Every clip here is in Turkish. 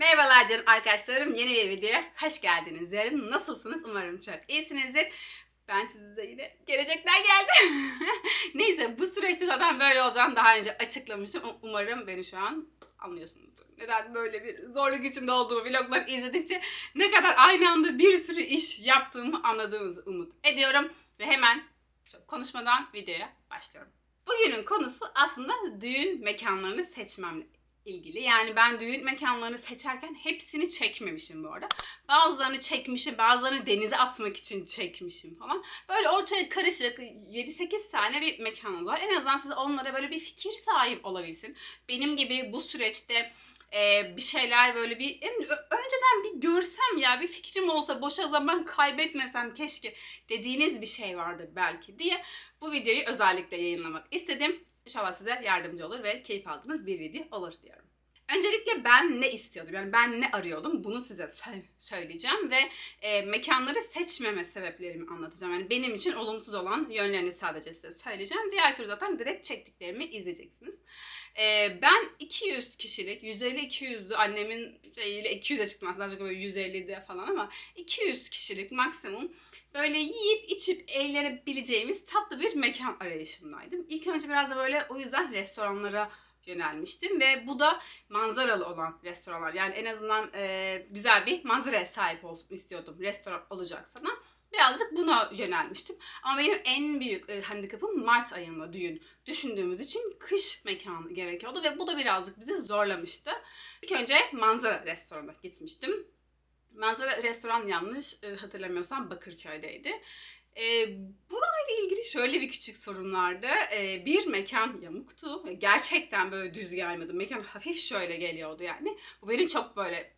Merhabalar canım arkadaşlarım. Yeni bir videoya hoş geldiniz diyelim. Nasılsınız? Umarım çok iyisinizdir. Ben size yine gelecekten geldim. Neyse bu süreçte zaten böyle olacağını daha önce açıklamıştım. Um- Umarım beni şu an anlıyorsunuzdur. Neden böyle bir zorluk içinde olduğumu vlogları izledikçe ne kadar aynı anda bir sürü iş yaptığımı anladığınızı umut ediyorum. Ve hemen konuşmadan videoya başlıyorum. Bugünün konusu aslında düğün mekanlarını seçmemle ilgili. Yani ben düğün mekanlarını seçerken hepsini çekmemişim bu arada. Bazılarını çekmişim, bazılarını denize atmak için çekmişim falan. Böyle ortaya karışık 7-8 tane bir mekanımız var. En azından size onlara böyle bir fikir sahip olabilsin. Benim gibi bu süreçte e, bir şeyler böyle bir en- önceden bir görsem ya bir fikrim olsa boşa zaman kaybetmesem keşke dediğiniz bir şey vardır belki diye bu videoyu özellikle yayınlamak istedim. İnşallah size yardımcı olur ve keyif aldığınız bir video olur diyorum. Öncelikle ben ne istiyordum? Yani ben ne arıyordum? Bunu size sö- söyleyeceğim ve e, mekanları seçmeme sebeplerimi anlatacağım. Yani benim için olumsuz olan yönlerini sadece size söyleyeceğim. Diğer türlü zaten direkt çektiklerimi izleyeceksiniz. E, ben 200 kişilik, 150-200'lü annemin şeyiyle 200'e çıktım aslında böyle 150'de falan ama 200 kişilik maksimum böyle yiyip içip eğlenebileceğimiz tatlı bir mekan arayışındaydım. İlk önce biraz da böyle o yüzden restoranlara yönelmiştim ve bu da manzaralı olan restoranlar. Yani en azından e, güzel bir manzaraya sahip olsun istiyordum restoran olacaksa da. Birazcık buna yönelmiştim. Ama benim en büyük e, handikapım Mart ayında düğün düşündüğümüz için kış mekanı gerekiyordu ve bu da birazcık bizi zorlamıştı. İlk önce manzara restorana gitmiştim. Manzara restoran yanlış e, hatırlamıyorsam Bakırköy'deydi. E, burayla ilgili şöyle bir küçük sorun vardı. E, bir mekan yamuktu. Gerçekten böyle düz gelmiyordu. Mekan hafif şöyle geliyordu yani. Bu benim çok böyle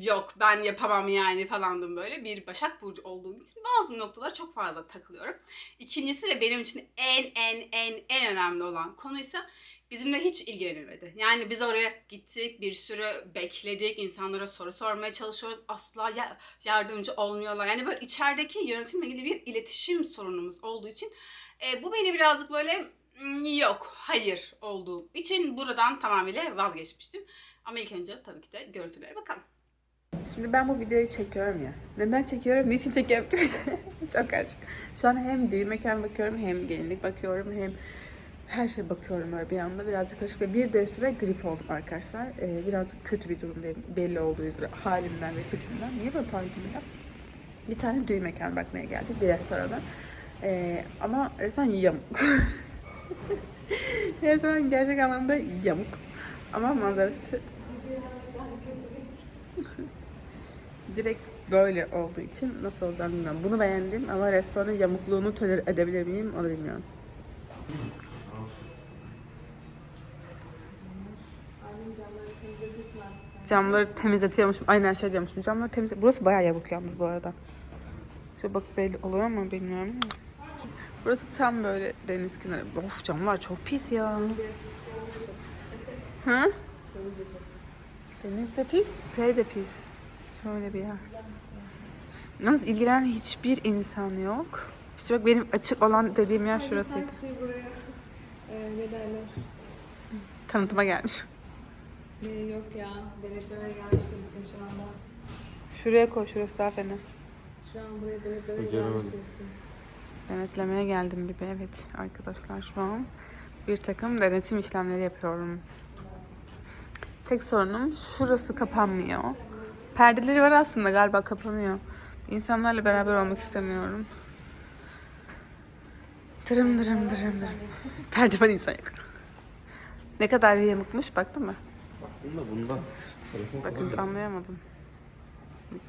yok ben yapamam yani falandım böyle. Bir Başak Burcu olduğum için bazı noktalara çok fazla takılıyorum. İkincisi ve benim için en en en en önemli olan konuysa bizimle hiç ilgilenilmedi. Yani biz oraya gittik, bir sürü bekledik, insanlara soru sormaya çalışıyoruz. Asla ya- yardımcı olmuyorlar. Yani böyle içerideki yönetimle ilgili bir iletişim sorunumuz olduğu için e, bu beni birazcık böyle "Mm, yok, hayır olduğu için buradan tamamıyla vazgeçmiştim. Ama ilk önce tabii ki de görüntülere bakalım. Şimdi ben bu videoyu çekiyorum ya. Neden çekiyorum? Niçin çekiyorum? Çok karışık. Şu an hem düğün mekan bakıyorum, hem gelinlik bakıyorum, hem her şeye bakıyorum öyle bir anda. Birazcık karışık. ve Bir de üstüne grip oldum arkadaşlar. Ee, birazcık kötü bir durumdayım. Belli olduğu üzere halimden ve kötümden. Niye böyle parkimden? Bir tane düğün mekan bakmaya geldik. Bir restorana. Ee, ama restoran yamuk. restoran gerçek anlamda yamuk. Ama manzarası direkt böyle olduğu için nasıl olacağını bilmiyorum. Bunu beğendim ama restoranın yamukluğunu tolere edebilir miyim onu bilmiyorum. Camları temizletiyormuşum. Aynen şey diyormuşum. Camları temizle. Burası bayağı yamuk yalnız bu arada. Şöyle bak belli oluyor mu bilmiyorum ama. Burası tam böyle deniz kenarı. Of camlar çok pis ya. Hı? Deniz de pis, şey de pis. Şöyle bir yer. Yalnız ilgilenen hiçbir insan yok. İşte bak benim açık olan dediğim yer şurasıydı. Şey buraya e, ne derler? Tanıtıma gelmiş. E, yok ya denetlemeye gelmiştim size şu anda. Şuraya koy, şurası daha fena. Şu an buraya denetlemeye Beceremedim. gelmiştim. Denetlemeye geldim gibi evet arkadaşlar şu an bir takım denetim işlemleri yapıyorum. Tek sorunum şurası kapanmıyor. Perdeleri var aslında galiba kapanıyor. İnsanlarla beraber olmak istemiyorum. Dırım dırım dırım dırım. Perde var insan yok. Ne kadar yamukmuş baktın mı? Baktım da bundan. Falan anlayamadım.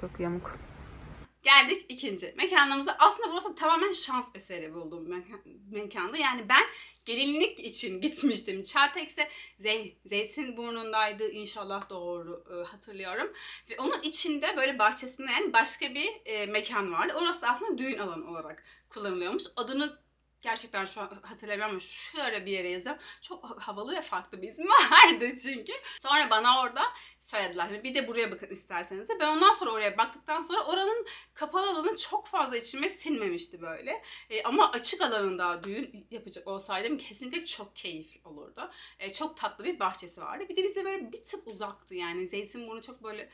Yok yamuk. Geldik ikinci mekanımıza. Aslında burası tamamen şans eseri bulduğum mekan, mekanda. Yani ben gelinlik için gitmiştim. Çağtekse Zey, Zeytinburnu'ndaydı inşallah doğru e, hatırlıyorum. Ve onun içinde böyle bahçesinde yani başka bir e, mekan vardı. Orası aslında düğün alanı olarak kullanılıyormuş. Adını gerçekten şu an hatırlamıyorum ama şöyle bir yere yazacağım. Çok havalı ve farklı bir isim vardı çünkü. Sonra bana orada söylediler. Bir de buraya bakın isterseniz de. Ben ondan sonra oraya baktıktan sonra oranın kapalı alanı çok fazla içime sinmemişti böyle. E, ama açık alanında düğün yapacak olsaydım kesinlikle çok keyifli olurdu. E, çok tatlı bir bahçesi vardı. Bir de bize böyle bir tık uzaktı yani. Zeytinburnu çok böyle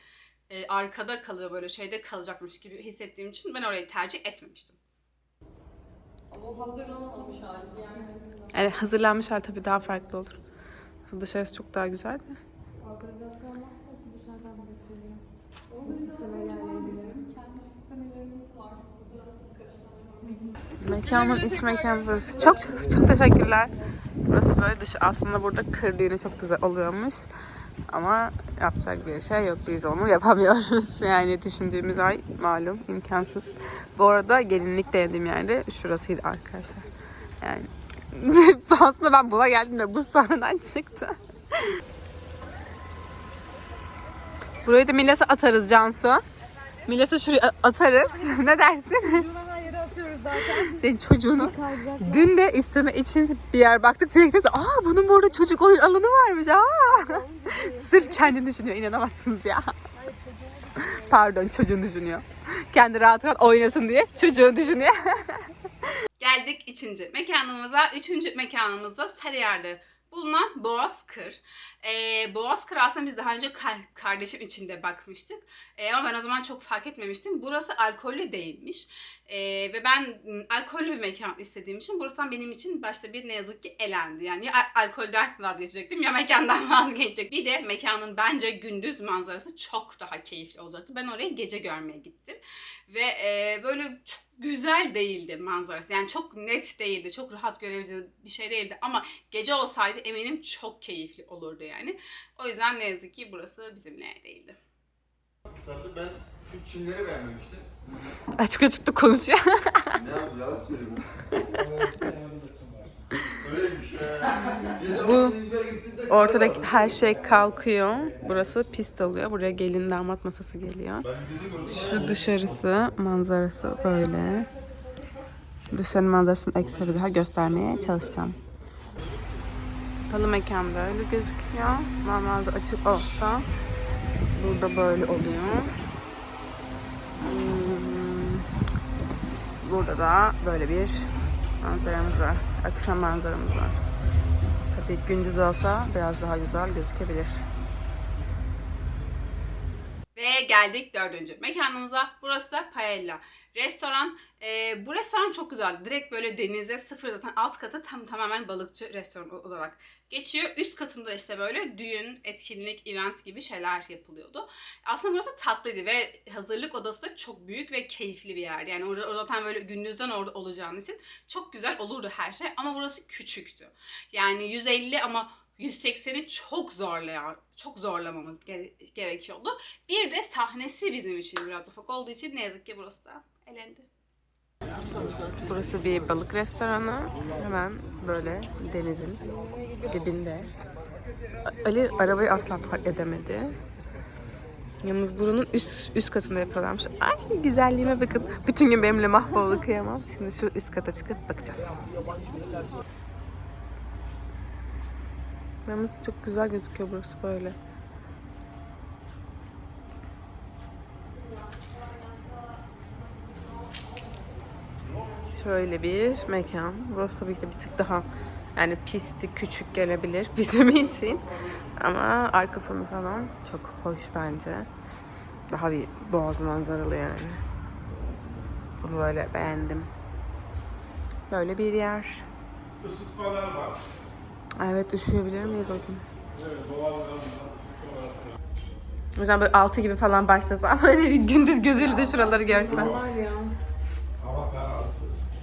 e, arkada kalıyor böyle şeyde kalacakmış gibi hissettiğim için ben orayı tercih etmemiştim. Ama hazırlanmamış hali yani. Yani hazırlanmış hali tabii daha farklı olur. Dışarısı çok daha güzel de. Organizasyon dışarıdan bizim. Kendi süslemelerimiz var. Mekanın iç mekanı burası. Çok çok teşekkürler. Burası böyle dışı aslında burada kır düğünü çok güzel oluyormuş. Ama yapacak bir şey yok. Biz onu yapamıyoruz. Yani düşündüğümüz ay malum imkansız. Bu arada gelinlik denediğim yerde şurasıydı arkadaşlar. Yani aslında ben buna geldim de bu sonradan çıktı. Burayı da Milas'a atarız Cansu. Milas'ı şuraya atarız. ne dersin? Atıyoruz zaten. Senin çocuğunu. Dün de isteme için bir yer baktık. Direkt dedik ki, aa bunun burada çocuk oyun alanı varmış. Aa. Sırf kendini düşünüyor. inanamazsınız ya. Pardon çocuğunu düşünüyor. Kendi rahat rahat oynasın diye çocuğu düşünüyor. Geldik üçüncü mekanımıza. Üçüncü mekanımızda Sarıyer'de bulunan Boğaz Kır. Ee, Boğaz Kır aslında biz daha önce kar- kardeşim içinde bakmıştık. Ee, ama ben o zaman çok fark etmemiştim. Burası alkollü değilmiş. Ee, ve ben m, alkollü bir mekan istediğim için burası benim için başta bir ne yazık ki elendi. Yani ya al- alkolden vazgeçecektim ya mekandan vazgeçecek. Bir de mekanın bence gündüz manzarası çok daha keyifli olacaktı. Ben oraya gece görmeye gittim. Ve e, böyle çok güzel değildi manzarası. Yani çok net değildi. Çok rahat görebileceğiniz bir şey değildi. Ama gece olsaydı eminim çok keyifli olurdu yani. O yüzden ne yazık ki burası bizimle değildi. Ben şu çimleri beğenmemiştim. Açık açık da konuşuyor. Ne yapayım yalan söylüyorum. Bu Ortadaki her şey kalkıyor. Burası pist oluyor. Buraya gelin damat masası geliyor. Şu dışarısı manzarası böyle. Dışarı manzarasını ekstra bir daha göstermeye çalışacağım. Kapalı mekan böyle gözüküyor. Normalde açık olsa burada böyle oluyor. Hmm, Burada da böyle bir manzaramız var. Akşam manzaramız var. Tabii gündüz olsa biraz daha güzel gözükebilir. Ve geldik dördüncü mekanımıza. Burası da Paella. Restoran. Ee, bu restoran çok güzel. Direkt böyle denize sıfır zaten alt katı tam tamamen balıkçı restoran olarak geçiyor. Üst katında işte böyle düğün, etkinlik, event gibi şeyler yapılıyordu. Aslında burası tatlıydı ve hazırlık odası da çok büyük ve keyifli bir yerdi. Yani orada zaten böyle gündüzden orada olacağın için çok güzel olurdu her şey. Ama burası küçüktü. Yani 150 ama 180'i çok zorlayan, çok zorlamamız gere- gerekiyordu. Bir de sahnesi bizim için biraz ufak olduğu için ne yazık ki burası da elendi. Burası bir balık restoranı. Hemen böyle denizin dibinde. Ali arabayı asla park edemedi. Yalnız buranın üst üst katında yapıyorlarmış. Ay güzelliğime bakın. Bütün gün benimle mahvoldu kıyamam. Şimdi şu üst kata çıkıp bakacağız. Yalnız çok güzel gözüküyor burası böyle. Şöyle bir mekan. Burası tabii ki bir tık daha yani pisti küçük gelebilir bizim için. Ama arka fonu falan çok hoş bence. Daha bir boğaz manzaralı yani. Bunu böyle beğendim. Böyle bir yer. Isıtmalar var. Evet üşüyebilir miyiz o gün? Evet, doğal ısıtmalar. O yüzden böyle 6 gibi falan başlasam hani bir gündüz gözüyle de şuraları görsem.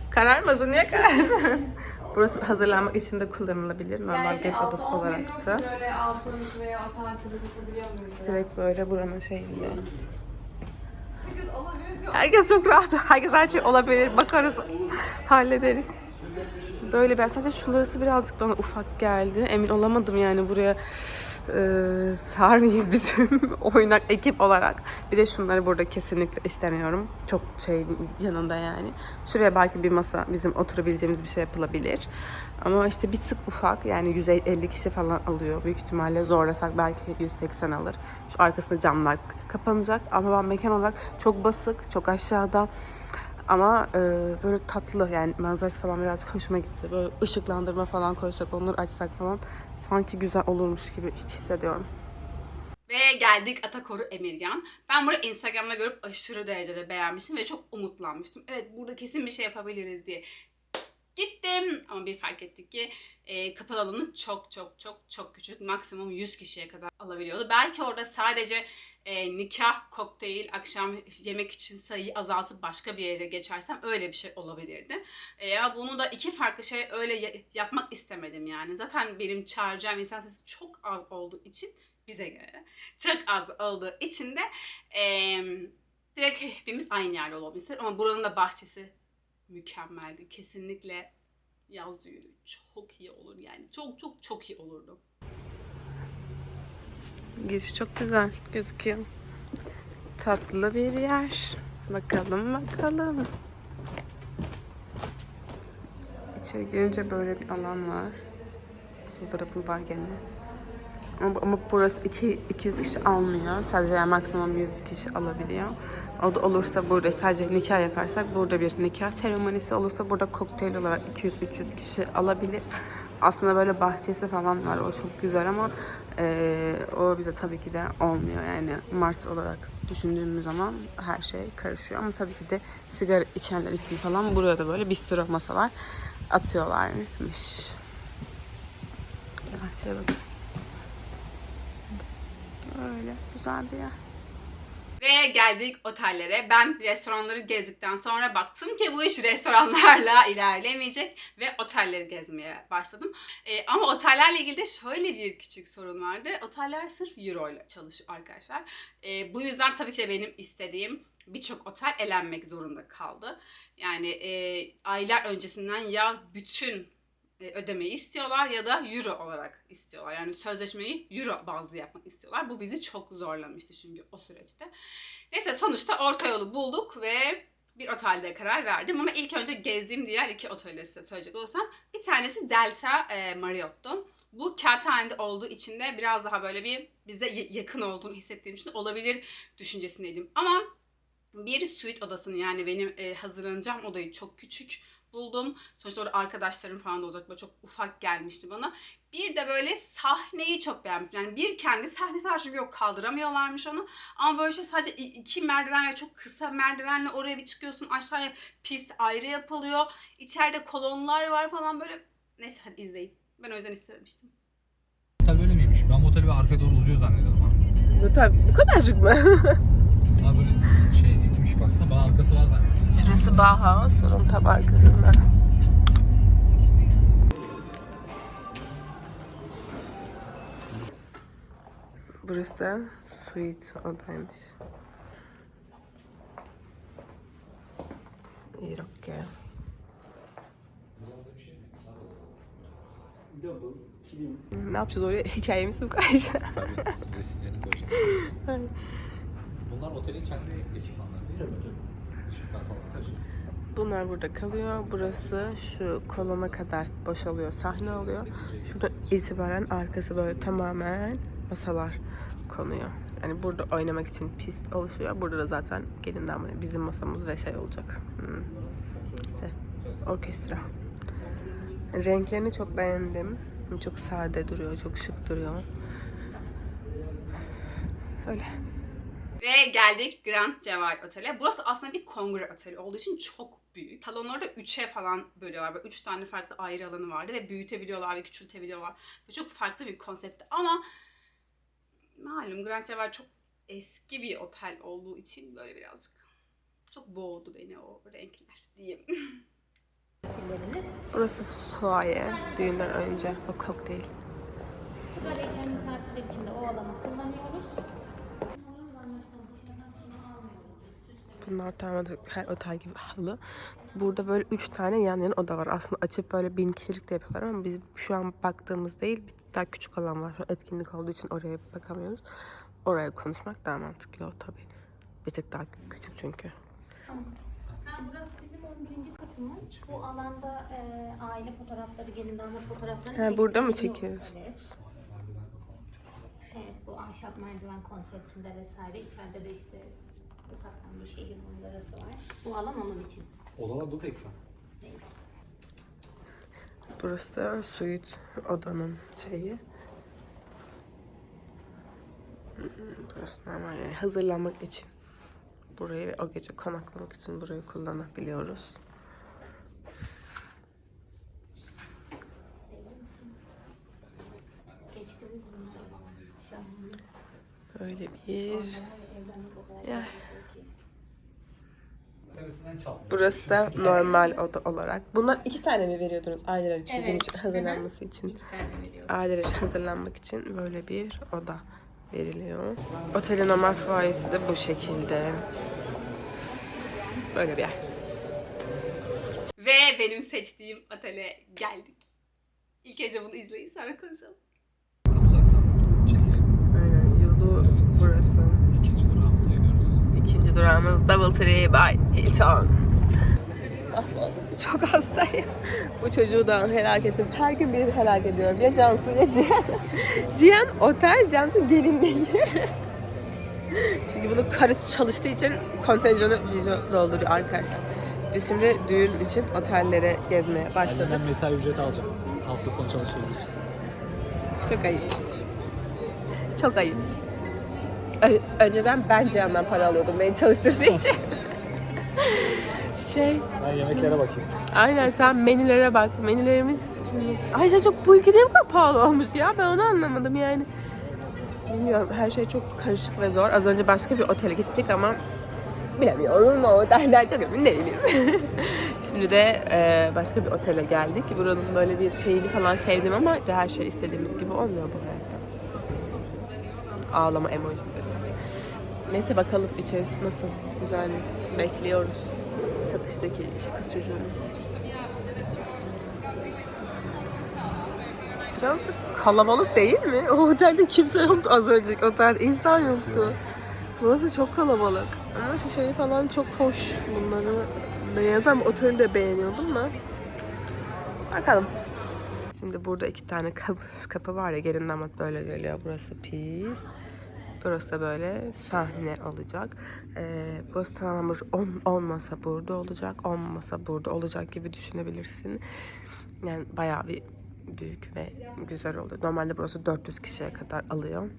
Kararmasın niye kararsın? Burası hazırlanmak için de kullanılabilir. Normal Yani şey, bir odası altı on olarak da. Böyle altın veya saatte de satabiliyor muyuz? Direkt böyle buranın şeyinde. Herkes çok rahat. Herkes her şey olabilir. Bakarız. Hallederiz. Böyle ben sadece şurası birazcık bana ufak geldi. Emin olamadım yani buraya e, sığar mıyız bizim oynak ekip olarak. Bir de şunları burada kesinlikle istemiyorum. Çok şey yanında yani. Şuraya belki bir masa bizim oturabileceğimiz bir şey yapılabilir. Ama işte bir tık ufak yani 150 kişi falan alıyor. Büyük ihtimalle zorlasak belki 180 alır. Şu arkasında camlar kapanacak ama ben mekan olarak çok basık, çok aşağıda. Ama e, böyle tatlı yani manzarası falan birazcık hoşuma gitti. Böyle ışıklandırma falan koysak, onları açsak falan sanki güzel olurmuş gibi hissediyorum. Ve geldik Atakoru Emirgan. Ben burayı Instagram'da görüp aşırı derecede beğenmiştim ve çok umutlanmıştım. Evet burada kesin bir şey yapabiliriz diye. Gittim ama bir fark ettik ki e, kapalı alanı çok çok çok çok küçük. Maksimum 100 kişiye kadar alabiliyordu. Belki orada sadece e, nikah, kokteyl, akşam yemek için sayıyı azaltıp başka bir yere geçersem öyle bir şey olabilirdi. E, bunu da iki farklı şey öyle ya- yapmak istemedim yani. Zaten benim çağıracağım insan sayısı çok az olduğu için bize göre çok az olduğu için de eee, direkt hepimiz aynı yerde istedim. Ama buranın da bahçesi mükemmeldi. Kesinlikle yaz düğünü çok iyi olur yani. Çok çok çok iyi olurdu. Giriş çok güzel gözüküyor. Tatlı bir yer. Bakalım bakalım. İçeri girince böyle bir alan var. Burada bu var gene. Ama, ama burası iki, 200 kişi almıyor. Sadece yani maksimum 100 kişi alabiliyor. O da olursa burada sadece nikah yaparsak burada bir nikah seremonisi olursa burada kokteyl olarak 200-300 kişi alabilir. Aslında böyle bahçesi falan var. O çok güzel ama eee, o bize tabii ki de olmuyor. Yani Mart olarak düşündüğümüz zaman her şey karışıyor. Ama tabii ki de sigara içenler için falan buraya da böyle bir sürü masalar atıyorlarmış. Şöyle bakın. Öyle güzel bir yer. Ve geldik otellere. Ben restoranları gezdikten sonra baktım ki bu iş restoranlarla ilerlemeyecek ve otelleri gezmeye başladım. Ee, ama otellerle ilgili de şöyle bir küçük sorun vardı. Oteller sırf euro ile çalışıyor arkadaşlar. Ee, bu yüzden tabii ki de benim istediğim birçok otel elenmek zorunda kaldı. Yani e, aylar öncesinden ya bütün e, ödemeyi istiyorlar ya da euro olarak istiyorlar. Yani sözleşmeyi euro bazlı yapmak istiyorlar. Bu bizi çok zorlamıştı çünkü o süreçte. Neyse sonuçta orta yolu bulduk ve bir otelde karar verdim ama ilk önce gezdiğim diğer iki otelde size söyleyecek olursam bir tanesi Delta e, Marriott'tu. Bu kağıthanede olduğu için de biraz daha böyle bir bize yakın olduğunu hissettiğim için olabilir düşüncesindeydim. Ama bir suite odasını yani benim e, hazırlanacağım odayı çok küçük buldum. Sonuçta orada arkadaşlarım falan da olacak. Böyle çok ufak gelmişti bana. Bir de böyle sahneyi çok beğendim. Yani bir kendi sahnesi var çünkü yok kaldıramıyorlarmış onu. Ama böyle işte sadece iki merdiven ve çok kısa merdivenle oraya bir çıkıyorsun. Aşağıya pist ayrı yapılıyor. İçeride kolonlar var falan böyle. Neyse hadi izleyin. Ben o yüzden istememiştim. Otel böyle miymiş? Ben bu oteli bir arkaya doğru uzuyor zannediyordum ha. Bu tabii bu kadarcık mı? Ha böyle şey dikmiş baksana bana arkası var zannediyordum. Şurası Bauhaus, onun tam arkasında. Burası da suite odaymış. İrokke. Ne yapacağız oraya? Hikayemiz mi koyacağız? Resimlerini koyacağız. Bunlar otelin kendi ekipmanları değil mi? Tabii tabii. Bunlar burada kalıyor. Burası şu kolona kadar boşalıyor, sahne oluyor. Şurada itibaren arkası böyle tamamen masalar konuyor. Yani burada oynamak için pist oluşuyor. Burada da zaten gelin damat bizim masamız ve şey olacak. Hmm. İşte orkestra. Renklerini çok beğendim. Çok sade duruyor, çok şık duruyor. Öyle. Ve geldik Grand Cevahir Otel'e. Burası aslında bir kongre oteli olduğu için çok büyük. Salonları da 3'e falan bölüyorlar. Böyle 3 tane farklı ayrı alanı vardı ve büyütebiliyorlar ve küçültebiliyorlar. Ve çok farklı bir konseptti ama malum Grand Cevahir çok eski bir otel olduğu için böyle birazcık çok boğdu beni o renkler diyeyim. Burası foyer. Düğünden önce o kokteyl. sigara içen misafirler için de o alanı kullanıyoruz. Havuz anlaşmalı dışarıdan sonra almıyoruz. Biz süsleme Bunlar tamamen her otel gibi halı. Burada böyle üç tane yan yana oda var. Aslında açıp böyle bin kişilik de yapıyorlar ama biz şu an baktığımız değil. Bir daha küçük alan var. Şu an etkinlik olduğu için oraya bakamıyoruz. Oraya konuşmak daha mantıklı tabii. Bir tık daha küçük çünkü. Ha, burası bizim 11. katımız. Bu alanda e, aile fotoğrafları, gelin damat fotoğrafları Ha, burada mı çekiyoruz? Evet. Evet, bu ahşap merdiven konseptinde vesaire. İçeride de işte ufaktan bir şehir manzarası var. Bu alan onun için. Odalar dubleks mi? Değil. Burası da suite odanın şeyi. Burası normal yani hazırlanmak için. Burayı ve o gece konaklamak için burayı kullanabiliyoruz. Böyle bir Evlenmek o kadar Ya. güzel bir şey ki. Neresinden çalmıyor? Burası da normal oda olarak. Bunlar iki tane mi veriyordunuz aileler için? Gün Evet. için hazırlanması için. İki tane veriyoruz. Aileler için hazırlanmak için böyle bir oda veriliyor. Otelin normal fuayesi de bu şekilde. Böyle bir yer. Ve benim seçtiğim otele geldik. İlk önce bunu izleyin sonra konuşalım. Tam uzaktan çekelim. Aynen yolu burası. Durağımız Doubletree by Hilton. Çok hastayım. Bu çocuğu da helak ettim. Her gün birini helak ediyorum. Ya Cansu ya Cihan. Cihan otel, Cansu gelinliği. Çünkü bunun karısı çalıştığı için kontenjanı Cico dolduruyor arkadaşlar. Biz şimdi düğün için otellere gezmeye başladık. Ben mesai ücreti alacağım. Hafta sonu çalıştığım için. Çok ayıp. Çok ayıp. Ö- önceden ben Cihan'dan para alıyordum beni çalıştırdığı için. şey, Ben yemeklere bakayım. aynen sen menülere bak. Menülerimiz Ayşe çok bu ülkede ne kadar pahalı olmuş ya. Ben onu anlamadım yani. Bilmiyorum her şey çok karışık ve zor. Az önce başka bir otele gittik ama bilemiyorum o otelden çok emin değilim. Şimdi de e, başka bir otele geldik. Buranın böyle bir şeyini falan sevdim ama her şey istediğimiz gibi olmuyor bu hayatta. Ağlama emojisi. Neyse bakalım içerisi nasıl? Güzel mi? Bekliyoruz. Satıştaki kız çocuğumuzu. Birazcık kalabalık değil mi? O otelde kimse yoktu az önceki otelde. insan yoktu. Burası çok kalabalık. Ama şu şeyi falan çok hoş. Bunları beğendim. Oteli de beğeniyordum da. Bakalım. Şimdi burada iki tane kapı, kapı var ya gelin damat böyle geliyor. Burası pis. Burası da böyle sahne olacak. Ee, burası tamamen böyle 10 10 masa burada olacak. 10 masa burada olacak gibi düşünebilirsin. Yani bayağı bir büyük ve güzel oluyor. Normalde burası 400 kişiye kadar alıyor.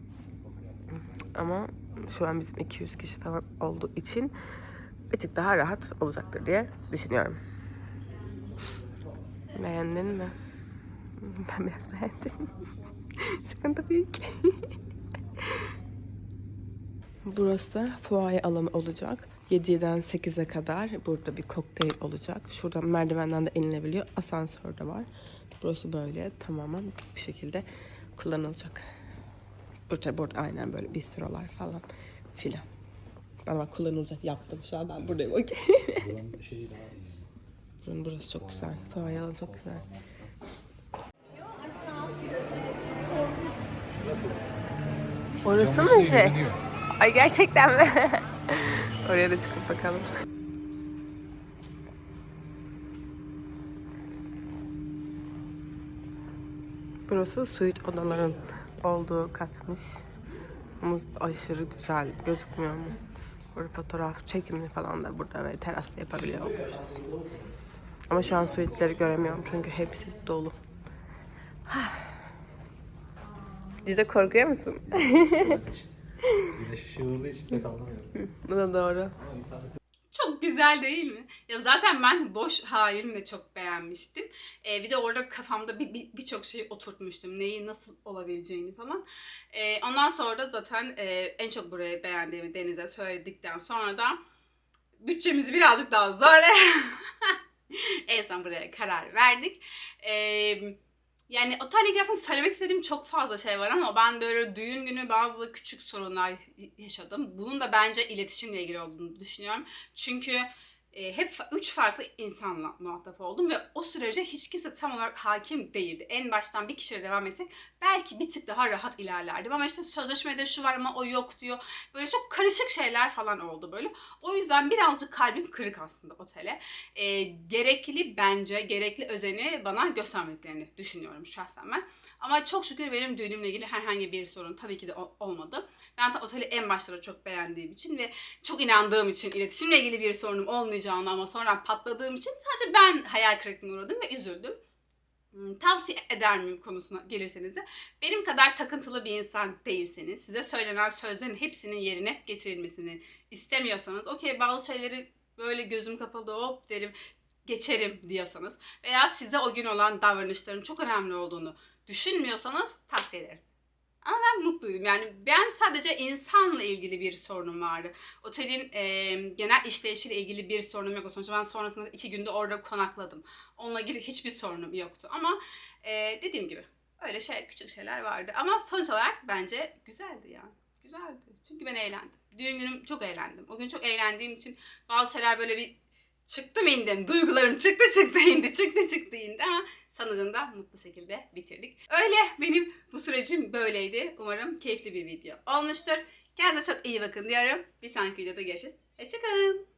Ama şu an bizim 200 kişi falan olduğu için bir tık daha rahat olacaktır diye düşünüyorum. Beğendin mi? Ben biraz beğendim. Sıkıntı büyük. Burası da fuaye alanı olacak. 7'den 8'e kadar burada bir kokteyl olacak. Şuradan merdivenden de inilebiliyor. Asansör de var. Burası böyle tamamen bir şekilde kullanılacak. Burada, burada aynen böyle bistrolar falan filan. Bana bak kullanılacak yaptım şu an ben buradayım okey. Buranın şeyi daha iyi. Buranın burası çok güzel. Fuaye alanı çok güzel. Şurası. Orası Camı mı şey? görünüyor. Ay gerçekten mi? Oraya da çıkıp bakalım. Burası suite odaların olduğu katmış. Ama aşırı güzel gözükmüyor mu? Burada fotoğraf çekimini falan da burada ve terasta yapabiliyoruz. Ama şu an suite'leri göremiyorum çünkü hepsi dolu. Dize korkuyor musun? Güneş ışığı vurduğu için pek anlamıyorum. Bu da doğru. Ama insan Çok güzel değil mi? Ya zaten ben boş halini de çok beğenmiştim. Ee, bir de orada kafamda bir- bir- birçok şeyi oturtmuştum. Neyi nasıl olabileceğini falan. Ee, ondan sonra da zaten e, en çok burayı beğendiğimi Deniz'e söyledikten sonra da bütçemizi birazcık daha zorlayarak en son buraya karar verdik. Ee, Yani otel ilgili aslında söylemek istediğim çok fazla şey var ama ben böyle düğün günü bazı küçük sorunlar yaşadım. Bunun da bence iletişimle ilgili olduğunu düşünüyorum. Çünkü e, hep üç farklı insanla muhatap oldum ve o sürece hiç kimse tam olarak hakim değildi. En baştan bir kişiyle devam etsek belki bir tık daha rahat ilerlerdim ama işte sözleşmede şu var ama o yok diyor. Böyle çok karışık şeyler falan oldu böyle. O yüzden birazcık kalbim kırık aslında otele. E, gerekli bence, gerekli özeni bana göstermediklerini düşünüyorum şahsen ben. Ama çok şükür benim düğünümle ilgili herhangi bir sorun tabii ki de olmadı. Ben de oteli en başta çok beğendiğim için ve çok inandığım için iletişimle ilgili bir sorunum olmayacağını ama sonra patladığım için sadece ben hayal kırıklığına uğradım ve üzüldüm. Hmm, Tavsiye eder miyim konusuna gelirseniz de benim kadar takıntılı bir insan değilseniz, size söylenen sözlerin hepsinin yerine getirilmesini istemiyorsanız, okey bazı şeyleri böyle gözüm kapalı hop derim geçerim diyorsanız veya size o gün olan davranışların çok önemli olduğunu düşünmüyorsanız tavsiye ederim. Ama ben mutluydum. Yani ben sadece insanla ilgili bir sorunum vardı. Otelin e, genel işleyişiyle ilgili bir sorunum yok. Sonuçta ben sonrasında iki günde orada konakladım. Onunla ilgili hiçbir sorunum yoktu. Ama e, dediğim gibi öyle şey küçük şeyler vardı. Ama sonuç olarak bence güzeldi ya. Güzeldi. Çünkü ben eğlendim. Düğün günüm çok eğlendim. O gün çok eğlendiğim için bazı şeyler böyle bir çıktım indim. Duygularım çıktı çıktı indi çıktı çıktı indi ama sonucunda mutlu şekilde bitirdik. Öyle benim bu sürecim böyleydi. Umarım keyifli bir video olmuştur. Kendinize çok iyi bakın diyorum. Bir sonraki videoda görüşürüz. Hoşçakalın.